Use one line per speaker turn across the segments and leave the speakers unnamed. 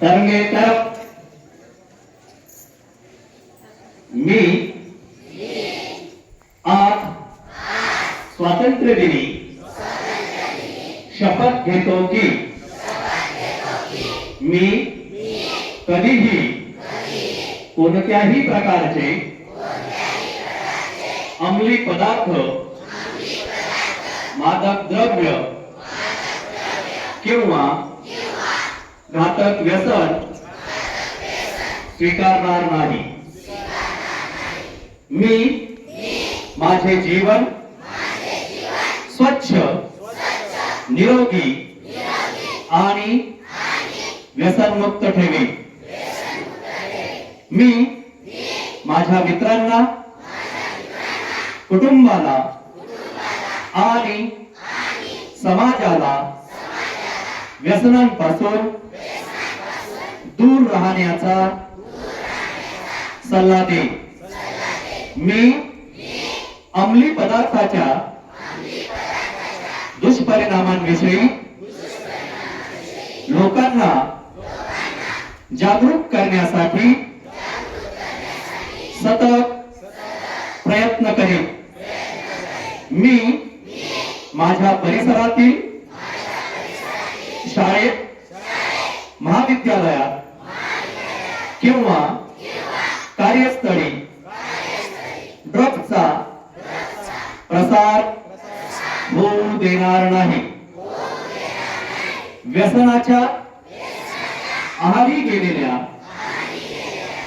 तरंगेकर मी। आज स्वातंत्र्य दिनी। शपथ घेतो की। मी। कधीही। कोणत्याही प्रकारचे। अंमली पदार्थ। मादक द्रव्य। किंवा घातक व्यसन स्वीकारणार नाही. मी माझे जीवन स्वच्छ निरोगी आणि व्यसनमुक्त ठेवी मी माझ्या मित्रांना कुटुंबाला आणि समाजाला व्यसनांपासून दूर राहण्याचा सल्ला दे. मी अंमली पदार्थाच्या दुष्परिणामांविषयी लोकांना जागरूक करण्यासाठी सतत प्रयत्न करेन. मी माझ्या परिसरातील शाळेत महाविद्यालयात किंवा कार्यस्थळी ड्रग्जचा प्रसार होऊ देणार नाही. व्यसनाच्या आहारी गेलेल्या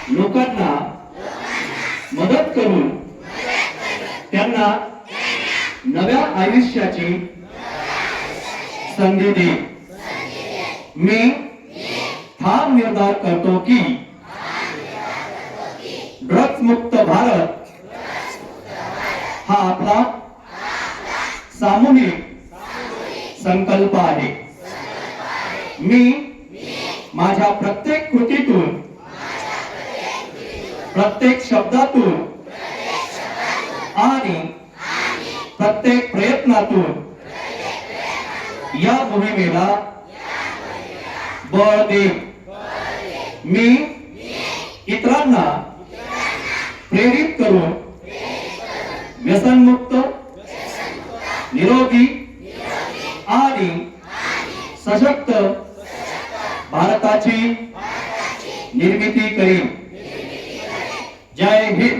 लोकांना मदत करून त्यांना नव्या आयुष्याची संधी देईल मी ठाम निर्धार करतो की ड्रग्ज मुक्त भारत हा आपला सामूहिक संकल्प आहे. मी माझ्या प्रत्येक कृतीतून प्रत्येक शब्दातून आणि प्रत्येक प्रयत्नातून या मोहिमेला ब मी इतरांना प्रेरित करून व्यसनमुक्त निरोगी आणि सशक्त भारताची निर्मिती करीन. जय हिंद.